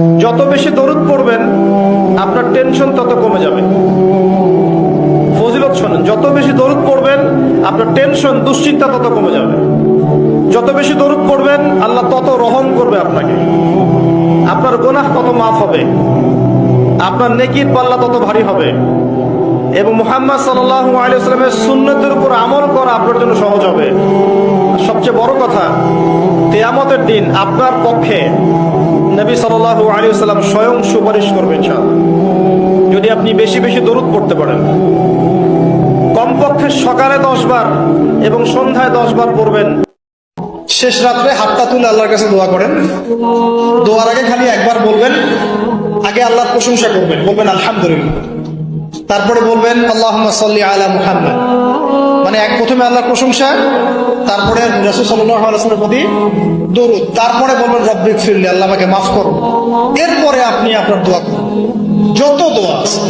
যত বেশি দরুদ পড়বেন, আপনার টেনশন তত কমে যাবে। ফজিলত শোনেন, যত বেশি দরুদ পড়বেন, আপনার টেনশন দুশ্চিন্তা তত কমে যাবে। যত বেশি দরুদ পড়বেন, আল্লাহ তত রহম করবে আপনাকে। আপনার গোনাহ তত মাফ হবে। আপনার নেকির পাল্লা তত ভারী হবে। এবং মোহাম্মদ সাল্লাহ আলিয়াল্লামের সুন্নতের উপর আমল করা আপনার জন্য সহজ হবে। সবচেয়ে বড় কথা তেয়ামতের দিন আপনার পক্ষে নবী সাল্লাহ আলিয়াল্লাম স্বয়ং সুপারিশ করবেন ইনশাআল্লাহ। যদি আপনি বেশি বেশি দরুদ পড়তে পারেন। কমপক্ষে সকালে দশ বার এবং সন্ধ্যায় দশ বার পড়বেন। শেষ রাত্রে হাতটা তুলে আল্লাহর কাছে দোয়া করেন। দোয়ার আগে খালি একবার বলবেন, আগে আল্লাহর প্রশংসা করবেন, বলবেন আলহামদুলিল্লাহ। তারপরে বলবেন আল্লাহ সাল্লি আলা মুহাম্মদ। মানে এক প্রথমে আল্লাহর প্রশংসা, তারপরে রসুল সাল্লামের প্রতি দরুদ, তারপরে বলবেন রব্বিক ফিরলি আল্লাহ আমাকে মাফ করো এরপরে আপনি আপনার দোয়া করুন। যত দোয়া আছে